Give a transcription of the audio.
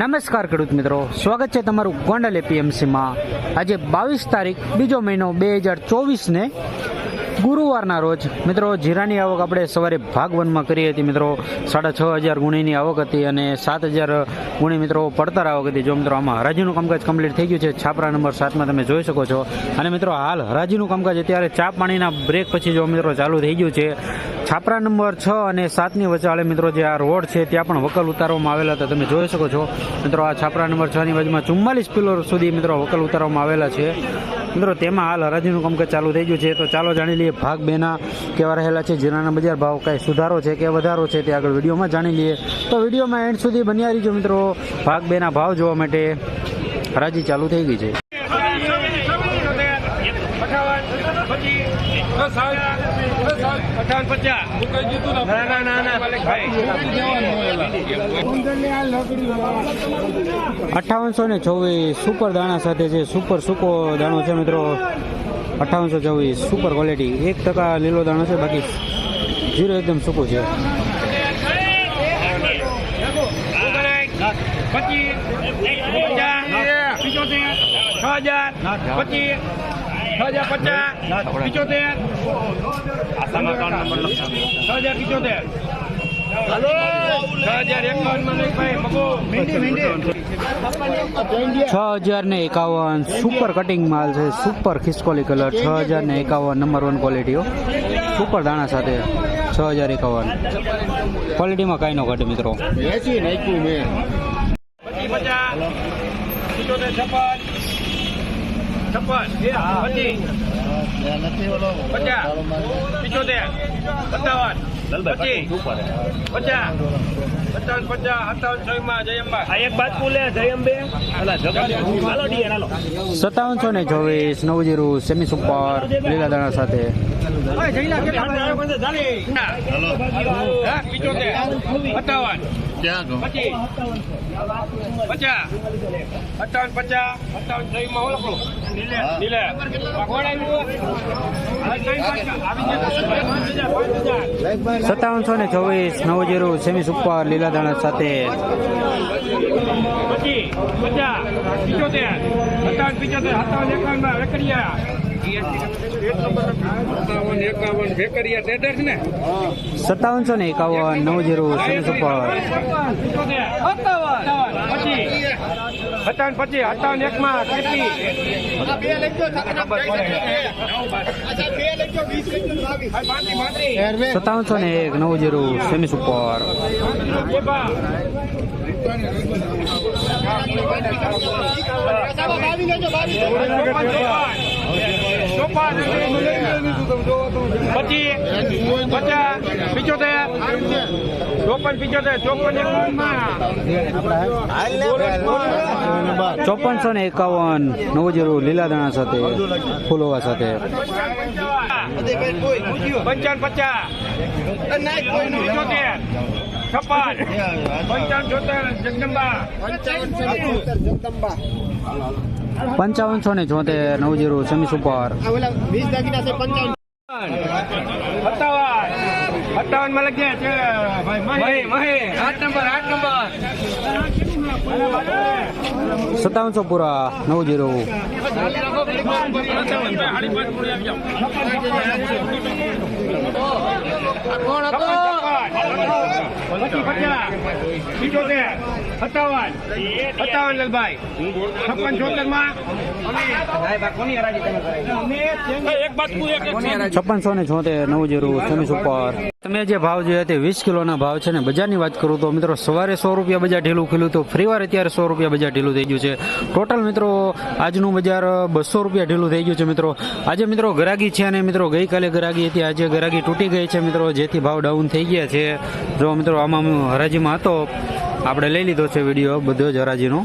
નમસ્કાર ખેડૂત મિત્રો. સ્વાગત છે તમારું ગોંડલ એપીએમસીમાં આજે બાવીસ તારીખ, બીજો મહિનો બે હજાર ચોવીસને ગુરુવારના રોજ. મિત્રો, જીરાની આવક આપણે સવારે ભાગ વનમાં કરી હતી મિત્રો. સાડા છ હજાર ગુણીની આવક હતી અને સાત હજાર ગુણી મિત્રો પડતર આવક હતી. જો મિત્રો, આમાં હરાજીનું કામકાજ કમ્પ્લીટ થઈ ગયું છે. છાપરા નંબર સાતમાં તમે જોઈ શકો છો. અને મિત્રો, હાલ હરાજીનું કામકાજ અત્યારે ચા પાણીના બ્રેક પછી જો મિત્રો ચાલુ થઈ ગયું છે છાપરા નંબર છ અને સાતની વચાળે મિત્રો જે આ રોડ છે, ત્યાં પણ વકલ ઉતારવામાં આવેલા હતા. તમે જોઈ શકો છો, મિત્રો આ છાપરા નંબર છ ની બાજુમાં ચુમ્માલીસ પિલર સુધી મિત્રો વકલ ઉતારવામાં આવેલા છે. મિત્રો, તેમાં હાલ હરાજીનું કામકાજ ચાલુ થઈ ગયું છે. તો ચાલો જાણી લઈએ ભાગ બેના કેવા રહેલા છે, જીરાના બજાર ભાવ કાંઈ સુધારો છે કે વધારો છે તે આગળ વિડીયોમાં જાણી લઈએ. તો વિડીયોમાં એન્ડ સુધી બન્યા રહીજો મિત્રો. ભાગ બેના ભાવ જોવા માટે હરાજી ચાલુ થઈ ગઈ છે. અઠાવન પચાસ ના ના ના ના ભાઈ. અઠ્ઠાવનસો ને ચોવીસ સુપર દાણા સાથે છે સુપર સૂકો દાણો છે મિત્રો. અઠ્ઠાવનસો ચોવીસ સુપર ક્વોલિટી. એક ટકા લીલો દાણો છે બાકી જીરો એકદમ સૂકો છે. પચીસ પચાસ છ હજાર. પચીસ છ હજાર પચાસ પિચોતેર. છ પિચોતેર. છ ને એકાવન સુપર કટિંગ માલ છે સુપર ખિસકોલી કલર છ હજાર ને એકાવન નંબર વન ક્વોલિટીઓ સુપર દાણા સાથે છ હજાર એકાવન. ક્વોલિટીમાં કાંઈ નો ઘટે મિત્રો. પચીસ પચાસ છપ્પન. છપ્પન પચીસ. પચાસ. પિચોતેર. સત્તાવન. પચીસ. પચાસ. સત્તાવન પચાસ સત્તાવન છ માં જયંબા. આ એક બાદ બોલે જયંબે. અલા જગત હાલો ડીએ હાલો. સત્તાવનસો ને ચોવીસ નવ જીરો સેમી સુપર લીલા દાણા સાથે. પિચોતેર. સત્તાવન. પચીસ. પચાસ સત્તાવન પચાસ સત્તાવન છ માં ઓળખો નીલે નીલે. સત્તાવનસો ને ચોવીસ નવ જીરો સેમી સુપર લીલા દાણા સાથે. પચીસ પચાસ પિચોતેર સત્તાવન પિચોતેર સત્તાવન એકાવનમાં વેકરિયા સત્તાવનસો ને એકાવન નવ જીરો સત્તાવન. સત્તાવન પચીસ સત્તાવન એક માં કેટલી સત્તાવનસો ને એક નવ જીરો સેમી સુપર પચીસ પચાસ પિચોતેર. ચોપન પિચોતેર ચોપન ચોપનસો ને એકાવન. નવ જીરું લીલા દાણા સાથે ફૂલોવા સાથે. પંચાવન પચાસ. છપ્પન. પંચાવન છોતેર જગદંબા. પંચાવનસો ને ચોતેર નવ જીરો સમી સુપર. સત્તાવન સત્તાવનમાં લખ્યા છે ભાઈ મહે. આઠ નંબર આઠ નંબર. સત્તાવનસો પૂરા નવ જીરો. કોણ હતો? પિચોતેર સત્તાવન. સત્તાવન લાલભાઈ. છપ્પન છોતેરમાં. છપ્પનસો ને છોતેર નવ જીરો સેમી સુપર તમે જે ભાવ જોયા તે વીસ કિલોના ભાવ છે ને બજારની વાત કરું તો મિત્રો સવારે સો રૂપિયા બજાર ઢીલું ખીલું તો ફરીવાર અત્યારે સો રૂપિયા બજાર ઢીલું થઈ ગયું છે. ટોટલ મિત્રો આજનું બજાર બસો રૂપિયા ઢીલું થઈ ગયું છે મિત્રો. આજે મિત્રો ગરાગી છે અને મિત્રો ગઈકાલે ગરાગી હતી આજે ગરાગી તૂટી ગઈ છે મિત્રો જેથી ભાવ ડાઉન થઈ ગયા છે. જો મિત્રો, આમાં હું હરાજીમાં હતો. આપણે લઈ લીધો છે વીડિયો, બધો જ હરાજીનો.